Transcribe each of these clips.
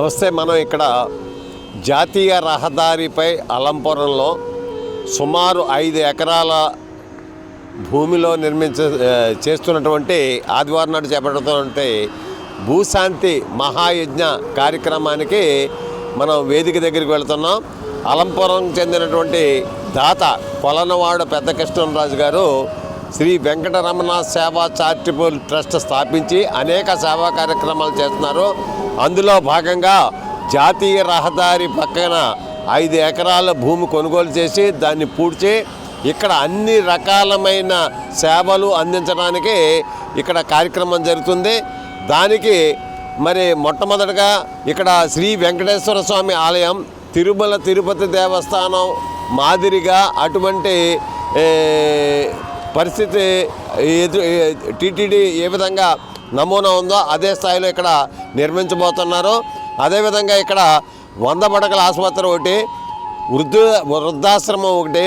నమస్తే మనం ఇక్కడ జాతీయ రహదారిపై అలంపురంలో సుమారు ఐదు ఎకరాల భూమిలో నిర్మించ చేస్తున్నటువంటి ఆదివారం నాడు చేపడుతున్నటువంటి భూశాంతి మహాయజ్ఞ కార్యక్రమానికి మనం వేదిక దగ్గరికి వెళుతున్నాం. అలంపురం చెందినటువంటి దాత కొలనవాడ పెద్ద కృష్ణరాజు గారు శ్రీ వెంకటరమణ సేవా చారిటబుల్ ట్రస్ట్ స్థాపించి అనేక సేవా కార్యక్రమాలు చేస్తున్నారు. అందులో భాగంగా జాతీయ రహదారి పక్కన ఐదు ఎకరాల భూమి కొనుగోలు చేసి దాన్ని పూడ్చి ఇక్కడ అన్ని రకాలమైన సేవలు అందించడానికి ఇక్కడ కార్యక్రమం జరుగుతుంది. దానికి మరి మొట్టమొదటగా ఇక్కడ శ్రీ వెంకటేశ్వర స్వామి ఆలయం తిరుమల తిరుపతి దేవస్థానం మాదిరిగా అటువంటి పరిస్థితి ఎదు టీటీడీ ఏ విధంగా నమూనా ఉందో అదే స్థాయిలో ఇక్కడ నిర్మించబోతున్నారు. అదేవిధంగా ఇక్కడ వంద పడకల ఆసుపత్రి ఒకటి వృద్ధు వృద్ధాశ్రమం ఒకటి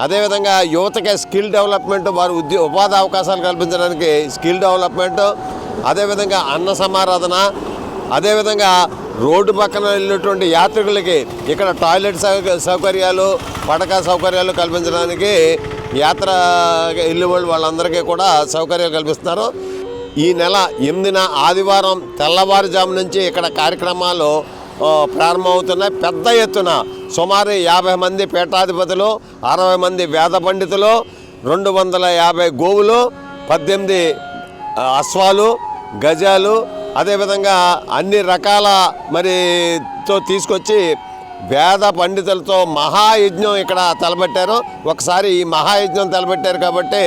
అదేవిధంగా యువతకి స్కిల్ డెవలప్మెంట్ వారి ఉద్యో ఉపాధి అవకాశాలు కల్పించడానికి స్కిల్ డెవలప్మెంట్ అదేవిధంగా అన్న సమారాధన అదేవిధంగా రోడ్డు పక్కన వెళ్ళినటువంటి యాత్రికులకి ఇక్కడ టాయిలెట్ సౌక- సౌకర్యాలు పడక సౌకర్యాలు కల్పించడానికి యాత్ర ఇల్లు వాళ్ళు వాళ్ళందరికీ కూడా సౌకర్యాలు కల్పిస్తున్నారు. ఈ నెల ఎనిమిదిన ఆదివారం తెల్లవారుజాము నుంచి ఇక్కడ కార్యక్రమాలు ప్రారంభమవుతున్నాయి. పెద్ద ఎత్తున సుమారు యాభై మంది పీఠాధిపతులు అరవై మంది వేద పండితులు రెండు వందల యాభై గోవులు పద్దెనిమిది అశ్వాలు గజాలు అదేవిధంగా అన్ని రకాల మరితో తీసుకొచ్చి వేద పండితులతో మహాయజ్ఞం ఇక్కడ తలబెట్టారు ఒకసారి ఈ మహాయజ్ఞం తలబెట్టారు కాబట్టి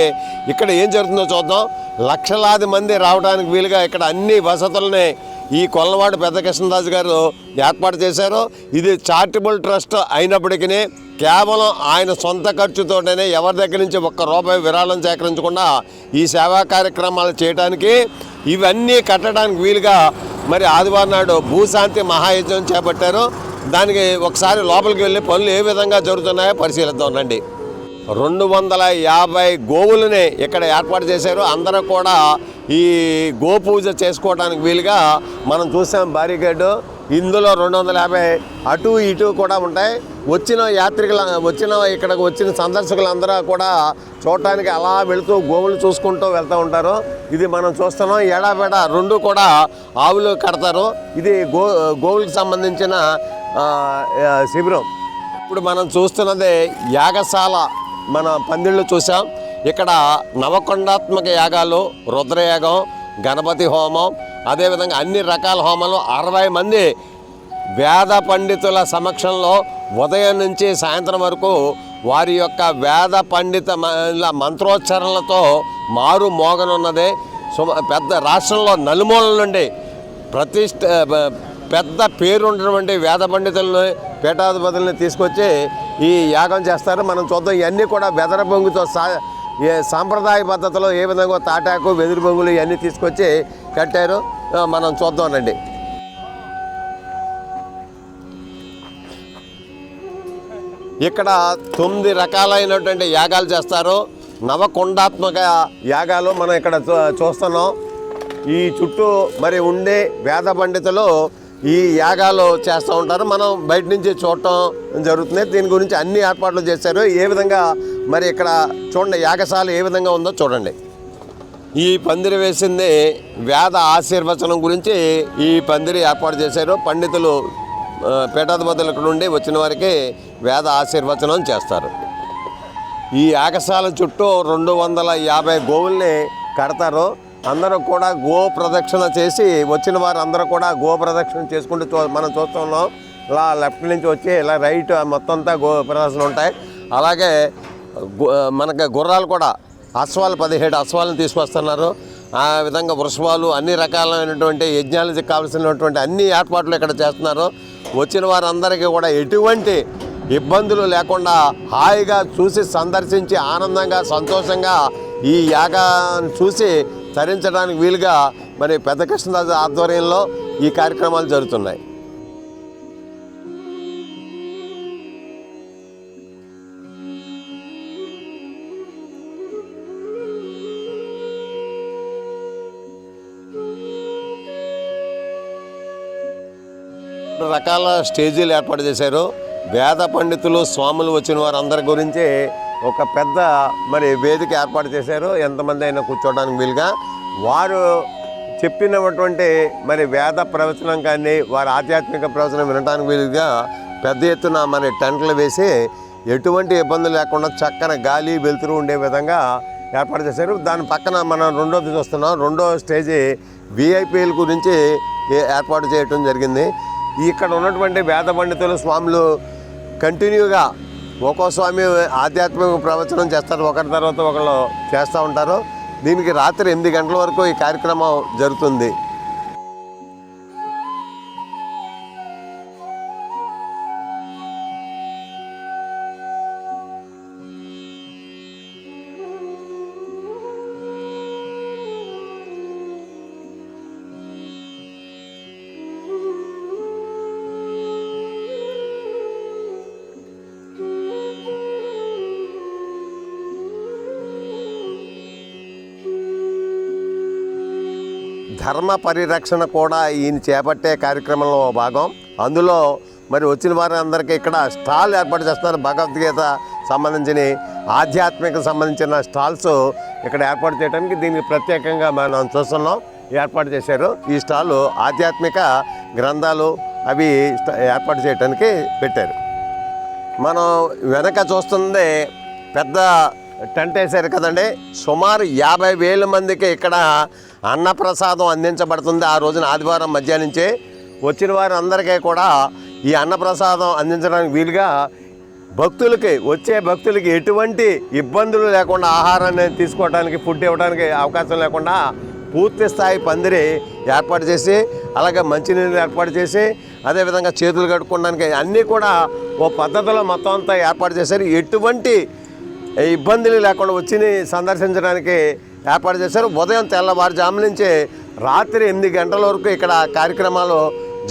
ఇక్కడ ఏం జరుగుతుందో చూద్దాం. లక్షలాది మంది రావడానికి వీలుగా ఇక్కడ అన్ని వసతులని ఈ కొల్లవాడు పెద్ద కృష్ణరాజు గారు ఏర్పాటు చేశారు. ఇది చారిటబుల్ ట్రస్ట్ అయినప్పటికీ కేవలం ఆయన సొంత ఖర్చుతోనే ఎవరి దగ్గర నుంచి ఒక్క రూపాయి విరాళం సేకరించకుండా ఈ సేవా కార్యక్రమాలు చేయడానికి ఇవన్నీ కట్టడానికి వీలుగా మరి ఆదివారం నాడు భూశాంతి మహాయజ్ఞం చేపట్టారు. దానికి ఒకసారి లోపలికి వెళ్ళి పనులు ఏ విధంగా జరుగుతున్నాయో పరిశీలిద్దాం రండి. రెండు వందల యాభై గోవులని ఇక్కడ ఏర్పాటు చేశారు. అందరూ కూడా ఈ గోపూజ చేసుకోవడానికి వీలుగా మనం చూసాం బారికేడ్ ఇందులో రెండు వందల యాభై అటు ఇటు కూడా ఉంటాయి. వచ్చిన యాత్రికుల వచ్చిన ఇక్కడికి వచ్చిన సందర్శకులందరూ కూడా చూడటానికి అలా వెళుతూ గోవులు చూసుకుంటూ వెళ్తూ ఉంటారు. ఇది మనం చూస్తున్నాం. ఏడాబేడ రెండు కూడా ఆవులు కడతారు. ఇది గో గోవులకు సంబంధించిన శిబిరం. ఇప్పుడు మనం చూస్తున్నది యాగశాల. మన పందిళ్ళు చూసాం. ఇక్కడ నవకొండాత్మక యాగాలు రుద్రయాగం గణపతి హోమం అదేవిధంగా అన్ని రకాల హోమాలు అరవై మంది వేద పండితుల సమక్షంలో ఉదయం నుంచి సాయంత్రం వరకు వారి యొక్క వేద పండిత మంత్రోచ్చరణలతో మారు మోగనున్నది. సుమ పెద్ద రాష్ట్రంలో నలుమూలల నుండి ప్రతిష్ట బ- పెద్ద పేరున్నటువంటి వేద పండితులని పీఠాధిపతుల్ని తీసుకొచ్చి ఈ యాగం చేస్తారు. మనం చూద్దాం ఇవన్నీ కూడా బెదర బొంగుతో సా ఏ సాంప్రదాయ పద్ధతిలో ఏ విధంగా తాటాకు వెదురు బొంగులు ఇవన్నీ తీసుకొచ్చి కట్టారు. మనం చూద్దామండి ఇక్కడ తొమ్మిది రకాలైనటువంటి యాగాలు చేస్తారు. నవకొండాత్మక యాగాలు మనం ఇక్కడ చూ- చూస్తున్నాం. ఈ చుట్టూ మరి ఉండే వేద పండితులు ఈ యాగాలు చేస్తూ ఉంటారు. మనం బయట నుంచి చూడటం జరుగుతుంది. దీని గురించి అన్ని ఏర్పాట్లు చేశారు. ఏ విధంగా మరి ఇక్కడ చూడండి యాగశాల ఏ విధంగా ఉందో చూడండి. ఈ పందిరి వేసింది వేద ఆశీర్వచనం గురించి ఈ పందిరి ఏర్పాటు చేశారు. పండితులు ఆ, పీఠాధిపతుల నుండి వచ్చిన వారికి వేద ఆశీర్వచనం చేస్తారు. ఈ యాగశాల చుట్టూ రెండు వందల యాభై గోవుల్ని కడతారు. అందరూ కూడా గో ప్రదక్షిణ చేసి వచ్చిన వారు అందరూ కూడా గో ప్రదక్షిణ చేసుకుంటూ చూ మనం చూస్తున్నాం ఇలా లెఫ్ట్ నుంచి వచ్చి ఇలా రైట్ మొత్తం అంతా గో ప్రదక్షిణ ఉంటాయి. అలాగే గు- మనకి గుర్రాలు కూడా అశ్వాలు పదిహేడు అశ్వాలను తీసుకొస్తున్నారు. ఆ విధంగా వృషభాలు అన్ని రకాలైనటువంటి యజ్ఞాలకు కావాల్సినటువంటి అన్ని ఏర్పాట్లు ఇక్కడ చేస్తున్నారు. వచ్చిన వారందరికీ కూడా ఎటువంటి ఇబ్బందులు లేకుండా హాయిగా చూసి సందర్శించి ఆనందంగా సంతోషంగా ఈ యాగాన్ని చూసి తరించడానికి వీలుగా మరి పెద్ద కృష్ణరాజు ఆధ్వర్యంలో ఈ కార్యక్రమాలు జరుగుతున్నాయి. రకాల స్టేజీలు ఏర్పాటు చేశారు. వేద పండితులు స్వాములు వచ్చిన వారందరి గురించి ఒక పెద్ద మరి వేదిక ఏర్పాటు చేశారు. ఎంతమంది అయినా కూర్చోవడానికి వీలుగా. వారు చెప్పినటువంటి మరి వేద ప్రవచనం కానీ వారి ఆధ్యాత్మిక ప్రవచనం వినడానికి వీలుగా పెద్ద ఎత్తున మరి టెంట్లు వేసి ఎటువంటి ఇబ్బందులు లేకుండా చక్కని గాలి వెలుతురు ఉండే విధంగా ఏర్పాటు చేశారు. దాని పక్కన మనం రెండోది చూస్తున్నాం. రెండో స్టేజీ విఐపీల గురించి ఏర్పాటు చేయటం జరిగింది. ఇక్కడ ఉన్నటువంటి వేద పండితులు స్వాములు కంటిన్యూగా ఒక్కో స్వామి ఆధ్యాత్మిక ప్రవచనం చేస్తారు. ఒకరి తర్వాత ఒకళ్ళు చేస్తూ ఉంటారు. దీనికి రాత్రి ఎనిమిది గంటల వరకు ఈ కార్యక్రమం జరుగుతుంది. ధర్మ పరిరక్షణ కూడా ఈయన చేపట్టే కార్యక్రమంలో భాగం. అందులో మరి వచ్చిన వారందరికీ ఇక్కడ స్టాల్ ఏర్పాటు చేస్తున్నారు. భగవద్గీత సంబంధించిన ఆధ్యాత్మిక సంబంధించిన స్టాల్స్ ఇక్కడ ఏర్పాటు చేయడానికి దీనికి ప్రత్యేకంగా మనం చూస్తున్నాం. ఏర్పాటు చేశారు. ఈ స్టాల్ ఆధ్యాత్మిక గ్రంథాలు అవి ఏర్పాటు చేయడానికి పెట్టారు. మనం వెనక చూస్తుంది పెద్ద టెంట్ వేశారు కదండి. సుమారు యాభై వేల మందికి ఇక్కడ అన్నప్రసాదం అందించబడుతుంది. ఆ రోజున ఆదివారం మధ్యాహ్నించే వచ్చిన వారందరికీ కూడా ఈ అన్నప్రసాదం అందించడానికి వీలుగా భక్తులకి వచ్చే భక్తులకి ఎటువంటి ఇబ్బందులు లేకుండా ఆహారాన్ని తీసుకోవడానికి ఫుడ్ ఇవ్వడానికి అవకాశం లేకుండా పూర్తి స్థాయి పందిరి ఏర్పాటు చేసి అలాగే మంచినీళ్ళు ఏర్పాటు చేసి అదేవిధంగా చేతులు కట్టుకోవడానికి అన్నీ కూడా ఓ పద్ధతిలో మొత్తం అంతా ఏర్పాటు చేశారు. ఎటువంటి ఇబ్బందులు లేకుండా వచ్చి సందర్శించడానికి ఏర్పాటు చేశారు. ఉదయం తెల్లవారుజాము నుంచి రాత్రి ఎనిమిది గంటల వరకు ఇక్కడ కార్యక్రమాలు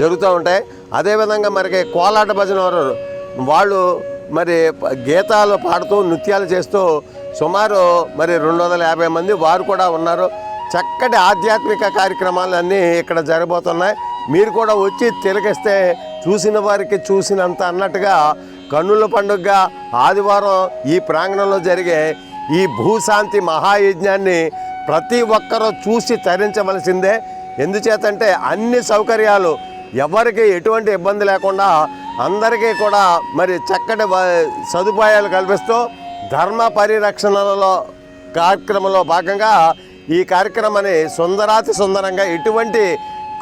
జరుగుతూ ఉంటాయి. అదేవిధంగా మనకి కోలాట భజన వారు వాళ్ళు మరి గీతాలు పాడుతూ నృత్యాలు చేస్తూ సుమారు మరి రెండు వందల యాభై మంది వారు కూడా ఉన్నారు. చక్కటి ఆధ్యాత్మిక కార్యక్రమాలు అన్నీ ఇక్కడ జరగబోతున్నాయి. మీరు కూడా వచ్చి తిలకిస్తే చూసిన వారికి చూసినంత అన్నట్టుగా కన్నుల పండుగగా ఆదివారం ఈ ప్రాంగణంలో జరిగే ఈ భూశాంతి మహాయజ్ఞాన్ని ప్రతి ఒక్కరూ చూసి తరించవలసిందే. ఎందుచేతంటే అన్ని సౌకర్యాలు ఎవరికి ఎటువంటి ఇబ్బంది లేకుండా అందరికీ కూడా మరి చక్కటి వ- సదుపాయాలు కల్పిస్తూ ధర్మ పరిరక్షణలో కార్యక్రమంలో భాగంగా ఈ కార్యక్రమాన్ని సుందరాతి సుందరంగా ఎటువంటి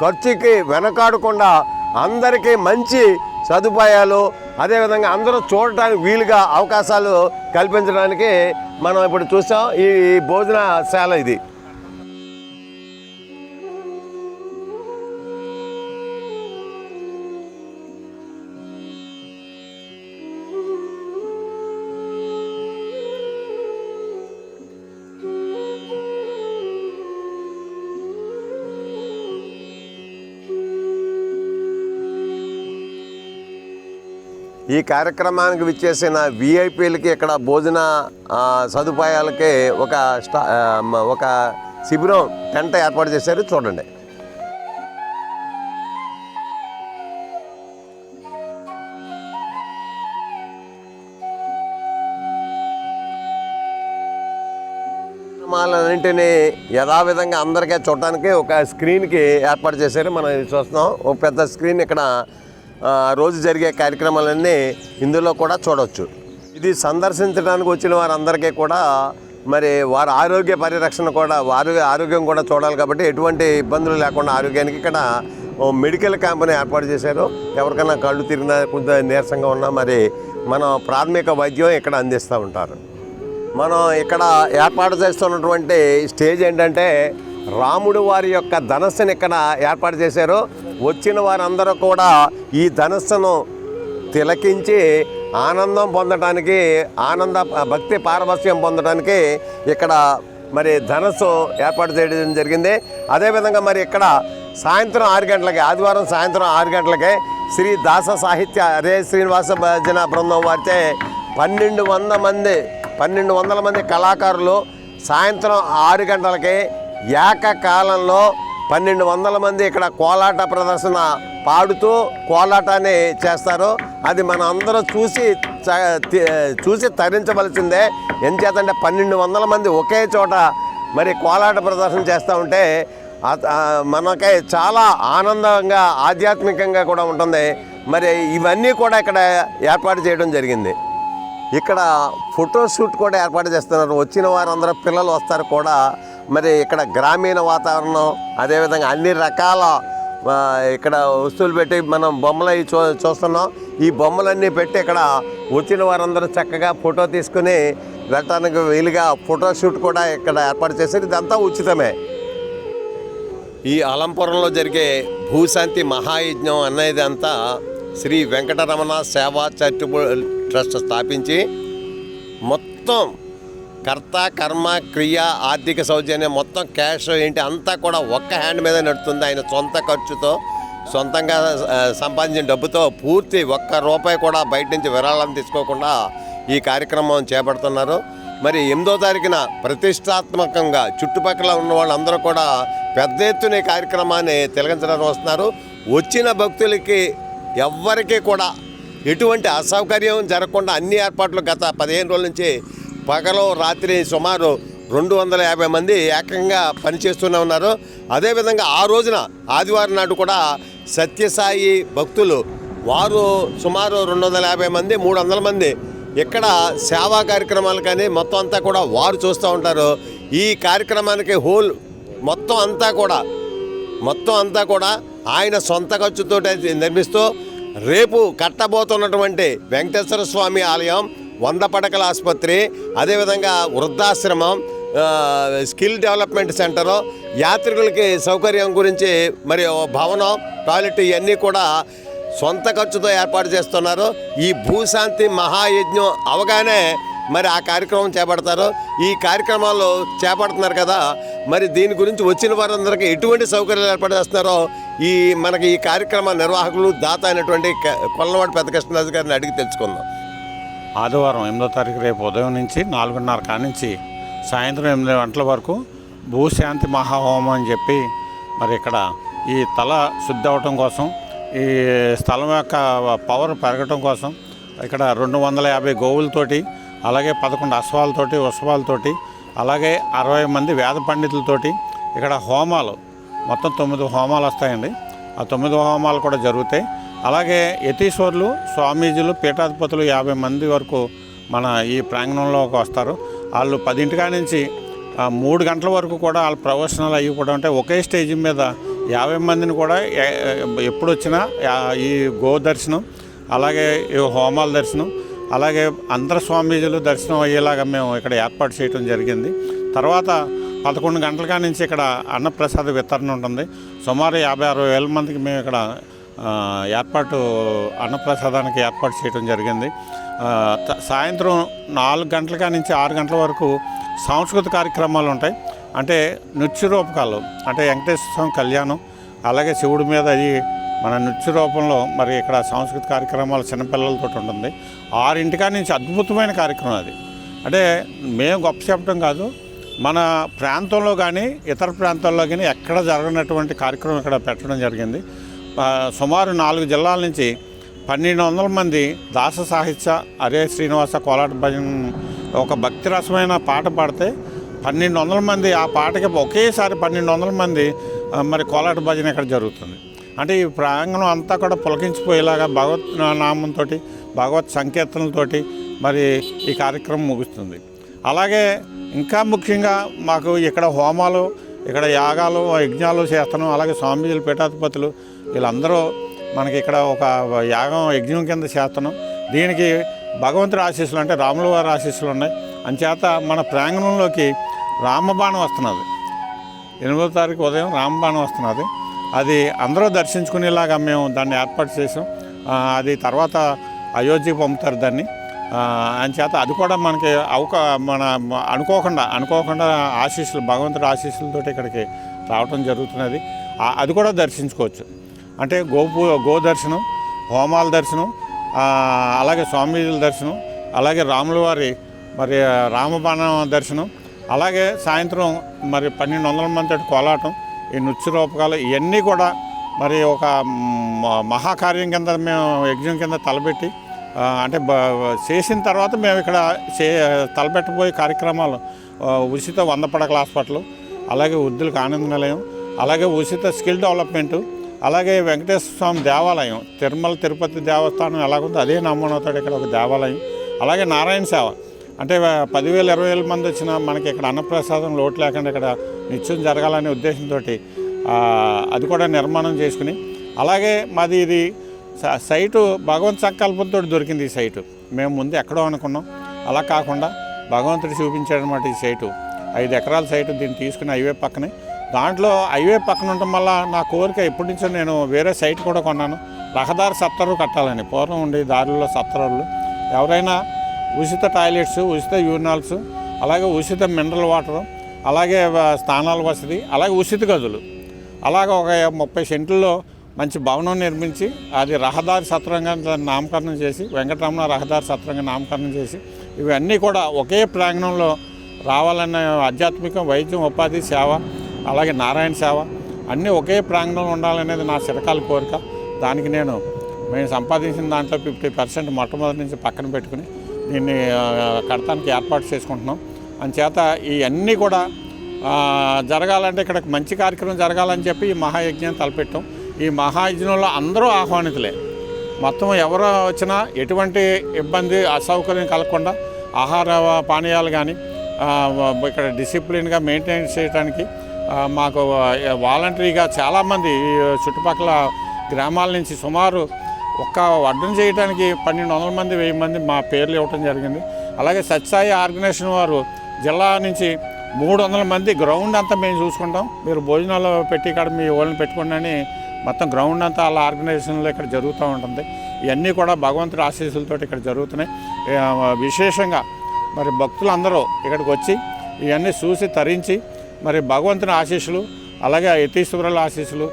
ఖర్చుకి వెనకాడకుండా అందరికీ మంచి సదుపాయాలు అదేవిధంగా అందరూ చూడటానికి వీలుగా అవకాశాలు కల్పించడానికి మనం ఇప్పుడు చూసాం ఈ భోజనశాల ఇది. ఈ కార్యక్రమానికి విచ్చేసిన విఐపీలకి ఇక్కడ భోజన సదుపాయాలకి ఒక స్టా ఒక శిబిరం టెంట్ ఏర్పాటు చేశారు. చూడండి. కార్యక్రమాలన్నింటినీ యథావిధంగా అందరికీ చూడటానికి ఒక స్క్రీన్కి ఏర్పాటు చేశారు. మనం చూస్తున్నాం. ఒక పెద్ద స్క్రీన్ ఇక్కడ రోజు జరిగే కార్యక్రమాలన్నీ ఇందులో కూడా చూడవచ్చు ఇది సందర్శించడానికి వచ్చిన వారందరికీ కూడా మరి వారి ఆరోగ్య పరిరక్షణ కూడా వారి ఆరోగ్యం కూడా చూడాలి కాబట్టి ఎటువంటి ఇబ్బందులు లేకుండా ఆరోగ్యానికి ఇక్కడ మెడికల్ క్యాంప్ని ఏర్పాటు చేశారు. ఎవరికైనా కళ్ళు తిరిగినా కొంచెం నీరసంగా ఉన్నా మరి మనం ప్రాథమిక వైద్యం ఇక్కడ అందిస్తూ ఉంటారు. మనం ఇక్కడ ఏర్పాటు చేస్తున్నటువంటి స్టేజ్ ఏంటంటే రాముడు వారి యొక్క ధనస్సుని ఇక్కడ ఏర్పాటు చేశారు. వచ్చిన వారందరూ కూడా ఈ ధనస్సును తిలకించి ఆనందం పొందడానికి ఆనంద భక్తి పారవస్యం పొందడానికి ఇక్కడ మరి ధనస్సు ఏర్పాటు చేయడం జరిగింది. అదేవిధంగా మరి ఇక్కడ సాయంత్రం ఆరు గంటలకి ఆదివారం సాయంత్రం ఆరు గంటలకి శ్రీ దాస సాహిత్య అదే శ్రీనివాస భజన బృందం వారితే పన్నెండు వంద మంది పన్నెండు వందల మంది కళాకారులు సాయంత్రం ఆరు గంటలకి ఏకకాలంలో పన్నెండు వందల మంది ఇక్కడ కోలాట ప్రదర్శన పాడుతూ కోలాటాన్ని చేస్తారు. అది మన అందరూ చూసి చూసి తరించవలసిందే. ఎంచేతంటే పన్నెండు వందల మంది ఒకే చోట మరి కోలాట ప్రదర్శన చేస్తూ ఉంటే మనకై మనకి చాలా ఆనందంగా ఆధ్యాత్మికంగా కూడా ఉంటుంది. మరి ఇవన్నీ కూడా ఇక్కడ ఏర్పాటు చేయడం జరిగింది. ఇక్కడ ఫోటో షూట్ కూడా ఏర్పాటు చేస్తున్నారు. వచ్చిన వారందరూ పిల్లలు వస్తారు కూడా. మరి ఇక్కడ గ్రామీణ వాతావరణం అదేవిధంగా అన్ని రకాల ఇక్కడ వస్తువులు పెట్టి మనం బొమ్మలు అవి చూ చూస్తున్నాం. ఈ బొమ్మలన్నీ పెట్టి ఇక్కడ వచ్చిన వారందరూ చక్కగా ఫోటో తీసుకుని వెళ్ళటానికి వీలుగా ఫోటోషూట్ కూడా ఇక్కడ ఏర్పాటు చేశారు. ఇదంతా ఉచితమే. ఈ అలంపురంలో జరిగే భూశాంతి మహాయజ్ఞం అనేది అంతా శ్రీ వెంకటరమణ సేవా చారిటబుల్ ట్రస్ట్ స్థాపించి మొత్తం కర్త కర్మ క్రియ ఆర్థిక సౌజన్యం మొత్తం క్యాష్ ఏంటి అంతా కూడా ఒక్క హ్యాండ్ మీద నడుస్తుంది ఆయన సొంత ఖర్చుతో సొంతంగా సంపాదించిన డబ్బుతో పూర్తి ఒక్క రూపాయి కూడా బయట నుంచి విరాళం తీసుకోకుండా ఈ కార్యక్రమం చేపడుతున్నారు. మరి ఎనిమిదో తారీఖున ప్రతిష్టాత్మకంగా చుట్టుపక్కల ఉన్న వాళ్ళందరూ కూడా పెద్ద ఎత్తున ఈ కార్యక్రమాన్ని తిలగించడానికి వస్తున్నారు. వచ్చిన భక్తులకి ఎవ్వరికీ కూడా ఎటువంటి అసౌకర్యం జరగకుండా అన్ని ఏర్పాట్లు గత పదిహేను రోజుల నుంచి పగలు రాత్రి సుమారు రెండు వందల యాభై మంది ఏకంగా పనిచేస్తూనే ఉన్నారు. అదేవిధంగా ఆ రోజున ఆదివారం నాడు కూడా సత్యసాయి భక్తులు వారు సుమారు రెండు వందల యాభై మంది మూడు వందల మంది ఇక్కడ సేవా కార్యక్రమాలు కానీ మొత్తం అంతా కూడా వారు చూస్తూ ఉంటారు. ఈ కార్యక్రమానికి హోల్ మొత్తం అంతా కూడా మొత్తం అంతా కూడా ఆయన సొంత ఖర్చుతో నిర్మిస్తూ రేపు కట్టబోతున్నటువంటి వెంకటేశ్వర స్వామి ఆలయం వంద పడకల ఆసుపత్రి అదేవిధంగా వృద్ధాశ్రమం స్కిల్ డెవలప్మెంట్ సెంటరు యాత్రికులకి సౌకర్యం గురించి మరి భవనం టాయిలెట్ ఇవన్నీ కూడా సొంత ఖర్చుతో ఏర్పాటు చేస్తున్నారు. ఈ భూశాంతి మహాయజ్ఞం అవగానే మరి ఆ కార్యక్రమం చేపడతారు. ఈ కార్యక్రమాలు చేపడుతున్నారు కదా మరి దీని గురించి వచ్చిన వారందరికీ ఎటువంటి సౌకర్యాలు ఏర్పాటు చేస్తున్నారో ఈ మనకి ఈ కార్యక్రమ నిర్వాహకులు దాత అయినటువంటి క- కొల్లవాడి పెద్ద కృష్ణరాజు గారిని అడిగి తెలుసుకుందాం. ఆదివారం ఎనిమిదో తారీఖు రేపు ఉదయం నుంచి నాలుగున్నర కానించి సాయంత్రం ఎనిమిది గంటల వరకు భూశాంతి మహాహోమం అని చెప్పి మరి ఇక్కడ ఈ తల శుద్ధి అవటం కోసం ఈ స్థలం యొక్క పవర్ పెరగటం కోసం ఇక్కడ రెండు వందల యాభై గోవులతోటి అలాగే పదకొండు అశ్వాలతోటి ఉత్సవాలతోటి అలాగే అరవై మంది వేద పండితులతోటి ఇక్కడ హోమాలు మొత్తం తొమ్మిది హోమాలు వస్తాయండి. ఆ తొమ్మిది హోమాలు కూడా జరుగుతాయి. అలాగే యతీశ్వర్లు స్వామీజీలు పీఠాధిపతులు యాభై మంది వరకు మన ఈ ప్రాంగణంలోకి వస్తారు. వాళ్ళు పదింటికా నుంచి మూడు గంటల వరకు కూడా వాళ్ళ ప్రొఫెషనల్ అయ్యి కూడా అంటే ఒకే స్టేజ్ మీద యాభై మందిని కూడా ఎప్పుడు వచ్చినా ఈ గో దర్శనం అలాగే ఈ హోమాల దర్శనం అలాగే అందరు స్వామీజీలు దర్శనం అయ్యేలాగా మేము ఇక్కడ ఏర్పాటు చేయడం జరిగింది. తర్వాత పదకొండు గంటల కాడ నుంచి ఇక్కడ అన్నప్రసాద వితరణ ఉంటుంది. సుమారు యాభై అరవై వేల మందికి మేము ఇక్కడ ఏర్పాటు అన్నప్రసాదానికి ఏర్పాటు చేయడం జరిగింది. సాయంత్రం నాలుగు గంటల నుంచి ఆరు గంటల వరకు సాంస్కృతిక కార్యక్రమాలు ఉంటాయి. అంటే నృత్య రూపకాలు అంటే వెంకటేశ్వర స్వామి కళ్యాణం అలాగే శివుడి మీద అది మన నృత్య రూపంలో మరి ఇక్కడ సాంస్కృతిక కార్యక్రమాలు చిన్నపిల్లలతో ఉంటుంది. ఆరింటికా నుంచి అద్భుతమైన కార్యక్రమం అది. అంటే మేము గొప్ప చెప్పడం కాదు మన ప్రాంతంలో కానీ ఇతర ప్రాంతాల్లో కానీ ఎక్కడ జరగనటువంటి కార్యక్రమం ఇక్కడ పెట్టడం జరిగింది. సుమారు నాలుగు జిల్లాల నుంచి పన్నెండు వందల మంది దాస సాహిత్య అరే శ్రీనివాస కోలాట భజన్ ఒక భక్తి రసమైన పాట పాడితే పన్నెండు వందల మంది ఆ పాటకి ఒకేసారి పన్నెండు వందల మంది మరి కోలాట భజన ఇక్కడ జరుగుతుంది. అంటే ఈ ప్రాంగణం అంతా కూడా పులకించిపోయేలాగా భగవత్ నామంతో భగవత్ సంకీర్తనలతోటి మరి ఈ కార్యక్రమం ముగుస్తుంది. అలాగే ఇంకా ముఖ్యంగా మాకు ఇక్కడ హోమాలు ఇక్కడ యాగాలు యజ్ఞాలు చేస్తున్నాం. అలాగే స్వామీజీలు పీఠాధిపతులు వీళ్ళందరూ మనకి ఇక్కడ ఒక యాగం యజ్ఞం కింద చేస్తున్నాం. దీనికి భగవంతుడి ఆశీస్సులు అంటే రాముల వారి ఆశీస్సులు ఉన్నాయి. అంచేత మన ప్రాంగణంలోకి రామబాణం వస్తున్నది. ఎనిమిదో తారీఖు ఉదయం రామబాణం వస్తున్నది. అది అందరూ దర్శించుకునేలాగా మేము దాన్ని ఏర్పాటు చేసాం అది తర్వాత అయోధ్యకి పంపుతారు దాన్ని. ఆ, అంచేత అది కూడా మనకి అవక మన అనుకోకుండా అనుకోకుండా ఆశీస్సులు భగవంతుడి ఆశీస్సులతో ఇక్కడికి రావటం జరుగుతున్నది. అది కూడా దర్శించుకోవచ్చు. అంటే గోపు గో దర్శనం హోమాల దర్శనం అలాగే స్వామీజీల దర్శనం అలాగే రాముల వారి మరి రామబాణం దర్శనం అలాగే సాయంత్రం మరి పన్నెండు వందల మంది కోలాటం ఈ నృత్య రూపకాలు ఇవన్నీ కూడా మరి ఒక మ- మహాకార్యం కింద మేము యజ్ఞం కింద తలపెట్టి అంటే చేసిన తర్వాత మేము ఇక్కడ చే తలపెట్టబోయే కార్యక్రమాలు ఉచిత వంద పడకల హాస్పిటల్ అలాగే వృద్ధులకు ఆనంద నిలయం అలాగే ఉచిత స్కిల్ డెవలప్మెంటు అలాగే వెంకటేశ్వర స్వామి దేవాలయం తిరుమల తిరుపతి దేవస్థానం ఎలాగుందో అదే నమూనాతో ఇక్కడ ఒక దేవాలయం అలాగే నారాయణ సేవ. అంటే పదివేల పదివేలు ఇరవై వేల మంది వచ్చిన మనకి ఇక్కడ అన్నప్రసాదం లోటు లేకుండా ఇక్కడ నిత్యం జరగాలనే ఉద్దేశంతో అది కూడా నిర్మాణం చేసుకుని అలాగే మాది ఇది స- సైటు భగవంత్ సంకల్పంతో దొరికింది ఈ సైటు. మేము ముందు ఎక్కడో అనుకున్నాం. అలా కాకుండా భగవంతుడు చూపించాడనమాట ఈ సైటు. ఐదు ఎకరాల సైటు దీన్ని తీసుకుని హైవే పక్కనే దాంట్లో హైవే పక్కన ఉండటం వల్ల నా కోరిక ఎప్పటి నుంచో నేను వేరే సైట్ కూడా కొన్నాను. రహదారి సత్తరు కట్టాలని పూర్వం ఉండే దారిలో సత్తరులు. ఎవరైనా ఉచిత టాయిలెట్స్ ఉచిత యూరినాల్స్ అలాగే ఉచిత మినరల్ వాటర్ అలాగే స్థానాల వసతి అలాగే ఉచిత గదులు. అలాగే ఒక ముప్పై సెంట్లలో మంచి భవనం నిర్మించి అది రహదారి సత్రంగా నామకరణం చేసి వెంకటరమణ రహదారి సత్రంగా నామకరణం చేసి ఇవన్నీ కూడా ఒకే ప్రాంగణంలో రావాలన్న ఆధ్యాత్మికం వైద్యం ఉపాధి సేవ అలాగే నారాయణ సేవ. అన్నీ ఒకే ప్రాంగణంలో ఉండాలనేది నా చిరకాల కోరిక. దానికి నేను మేము సంపాదించిన దాంట్లో ఫిఫ్టీ పర్సెంట్ మొట్టమొదటి నుంచి పక్కన పెట్టుకుని దీన్ని కడతానికి ఏర్పాటు చేసుకుంటున్నాం. అంచేత ఇవన్నీ కూడా జరగాలంటే ఇక్కడ మంచి కార్యక్రమం జరగాలని చెప్పి ఈ మహాయజ్ఞం తలపెట్టాం. ఈ మహాయజ్ఞంలో అందరూ ఆహ్వానితులే. మొత్తం ఎవరు వచ్చినా ఎటువంటి ఇబ్బంది అసౌకర్యం కలగకుండా ఆహార పానీయాలు కానీ ఇక్కడ డిసిప్లిన్గా మెయింటైన్ చేయడానికి మాకు వాలంటరీగా చాలామంది ఈ చుట్టుపక్కల గ్రామాల నుంచి సుమారు ఒక్క వడ్డం చేయడానికి పన్నెండు వందల మంది వెయ్యి మంది మా పేర్లు ఇవ్వటం జరిగింది. అలాగే సత్సాయి ఆర్గనైజేషన్ వారు జిల్లా నుంచి మూడు వందల మంది గ్రౌండ్ అంతా మేము చూసుకుంటాం. మీరు భోజనాలు పెట్టి ఇక్కడ మీ వాళ్ళని పెట్టుకోండి మొత్తం గ్రౌండ్ అంతా అలా ఆర్గనైజేషన్లో ఇక్కడ జరుగుతూ ఉంటుంది. ఇవన్నీ కూడా భగవంతుడి ఆశీస్సులతో ఇక్కడ జరుగుతున్నాయి. విశేషంగా మరి భక్తులందరూ ఇక్కడికి వచ్చి ఇవన్నీ చూసి తరించి మరి భగవంతుని ఆశీస్సులు అలాగే యతీశ్వరుల ఆశీస్సులు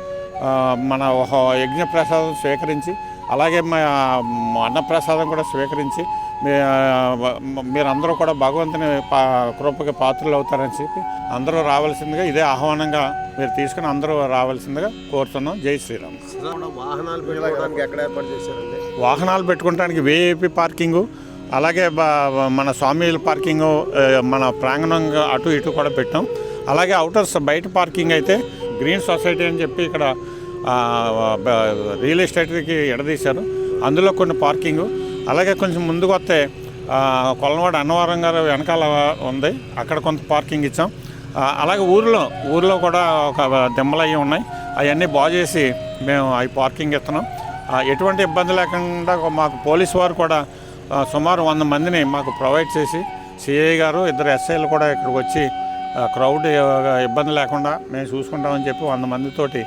మన ఒక యజ్ఞ ప్రసాదం స్వీకరించి అలాగే మా అన్నప్రసాదం కూడా స్వీకరించి మీరందరూ కూడా భగవంతుని పా కృపకి పాత్రలు అవుతారని చెప్పి అందరూ రావాల్సిందిగా ఇదే ఆహ్వానంగా మీరు తీసుకుని అందరూ రావాల్సిందిగా కోరుతున్నాం. జై శ్రీరామ్. వాహనాలు పెట్టుకోవడానికి వేఏపీ పార్కింగు అలాగే బ- మన స్వామిల పార్కింగు మన ప్రాంగణం అటు ఇటు కూడా పెట్టాం. అలాగే అవుటర్స్ బయట పార్కింగ్ అయితే గ్రీన్ సొసైటీ అని చెప్పి ఇక్కడ రియల్ ఎస్టేట్కి ఎడదీశారు. అందులో కొన్ని పార్కింగ్. అలాగే కొంచెం ముందుకు వస్తే కొలవాడ అన్నవరం గారు వెనకాల ఉంది. అక్కడ కొంత పార్కింగ్ ఇచ్చాం. అలాగే ఊరిలో ఊరిలో కూడా ఒక దెమ్మలు అవి ఉన్నాయి. అవన్నీ బాగు చేసి మేము అవి పార్కింగ్ ఇస్తున్నాం. ఎటువంటి ఇబ్బంది లేకుండా మాకు పోలీస్ వారు కూడా సుమారు వంద మందిని మాకు ప్రొవైడ్ చేసి సిఐ గారు ఇద్దరు ఎస్ఐలు కూడా ఇక్కడికి వచ్చి క్రౌడ్ ఇబ్బంది లేకుండా మేము చూసుకుంటామని చెప్పి వంద మందితోటి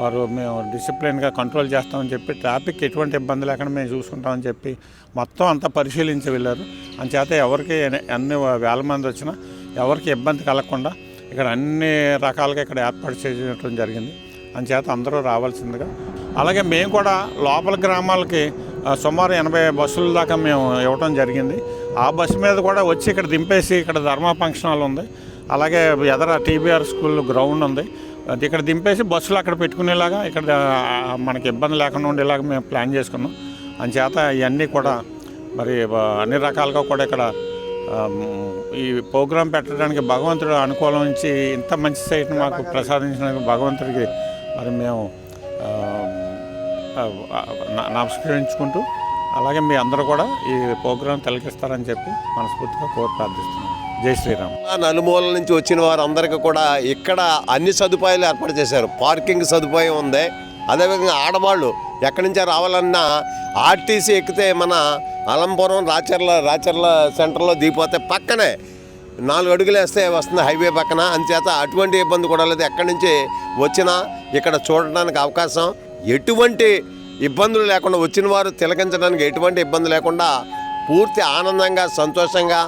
వారు మేము డిసిప్లిన్గా కంట్రోల్ చేస్తామని చెప్పి ట్రాఫిక్ ఎటువంటి ఇబ్బంది లేకుండా మేము చూసుకుంటామని చెప్పి మొత్తం అంతా పరిశీలించి వెళ్ళారు. అంచేత ఎవరికి అన్ని వేల మంది వచ్చినా ఎవరికి ఇబ్బంది కలగకుండా ఇక్కడ అన్ని రకాలుగా ఇక్కడ ఏర్పాటు చేయడం జరిగింది. అంచేత అందరూ రావాల్సిందిగా. అలాగే మేము కూడా లోపల గ్రామాలకి సుమారు ఎనభై బస్సుల దాకా మేము ఇవ్వటం జరిగింది. ఆ బస్సు మీద కూడా వచ్చి ఇక్కడ దింపేసి ఇక్కడ ధర్మ ఫంక్షన్ హాల్ ఉంది. అలాగే ఎదర టీబీఆర్ స్కూల్ గ్రౌండ్ ఉంది. అది ఇక్కడ దింపేసి బస్సులు అక్కడ పెట్టుకునేలాగా ఇక్కడ మనకి ఇబ్బంది లేకుండా ఉండేలాగా మేము ప్లాన్ చేసుకున్నాం. అంచేత ఇవన్నీ కూడా మరి అన్ని రకాలుగా కూడా ఇక్కడ ఈ ప్రోగ్రాం పెట్టడానికి భగవంతుడు అనుకూలం నుంచి ఇంత మంచి సైట్ని మాకు ప్రసాదించడానికి భగవంతుడికి మరి మేము నమస్కరించుకుంటూ అలాగే మీ అందరూ కూడా ఈ ప్రోగ్రాం తిలకిస్తారని చెప్పి మనస్ఫూర్తిగా కోరి ప్రార్థిస్తున్నాం. జై శ్రీరామ్. నలుమూలల నుంచి వచ్చిన వారందరికీ కూడా ఇక్కడ అన్ని సదుపాయాలు ఏర్పాటు చేశారు. పార్కింగ్ సదుపాయం ఉంది. అదేవిధంగా ఆడవాళ్ళు ఎక్కడి నుంచే రావాలన్నా ఆర్టీసీ ఎక్కితే మన అలంపురం రాచర్ల రాచర్ల సెంటర్లో దిగిపోతే పక్కనే నాలుగు అడుగులు వేస్తే వస్తుంది హైవే పక్కన. అంచేత అటువంటి ఇబ్బంది కూడా లేదు. ఎక్కడి నుంచి వచ్చినా ఇక్కడ చూడడానికి అవకాశం. ఎటువంటి ఇబ్బందులు లేకుండా వచ్చిన వారు తిలకించడానికి ఎటువంటి ఇబ్బంది లేకుండా పూర్తి ఆనందంగా సంతోషంగా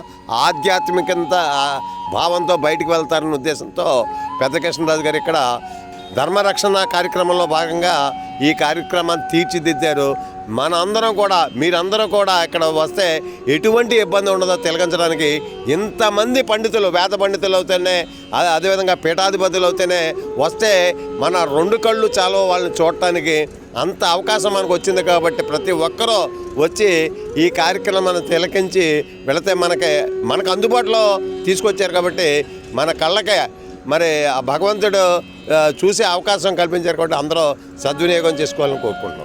ఆధ్యాత్మికంత భావంతో బయటికి వెళ్తారన్న ఉద్దేశంతో పెద్ద కృష్ణరాజు గారు ఇక్కడ ధర్మరక్షణ కార్యక్రమంలో భాగంగా ఈ కార్యక్రమాన్ని తీర్చిదిద్దారు. మన అందరం కూడా మీరందరూ కూడా ఇక్కడ వస్తే ఎటువంటి ఇబ్బంది ఉండదో తిలకించడానికి ఇంతమంది పండితులు వేద పండితులు అవుతేనే అదే- అదేవిధంగా పీఠాధిపతులు అవుతేనే వస్తే మన రెండు కళ్ళు చాలా వాళ్ళని చూడటానికి అంత అవకాశం మనకు వచ్చింది కాబట్టి ప్రతి ఒక్కరూ వచ్చి ఈ కార్యక్రమాన్ని తిలకించి వెళితే మనకి మనకు అందుబాటులో తీసుకొచ్చారు కాబట్టి మన కళ్ళకే మరి ఆ భగవంతుడు చూసే అవకాశం కల్పించారు కాబట్టి అందరూ సద్వినియోగం చేసుకోవాలని కోరుకుంటున్నాం.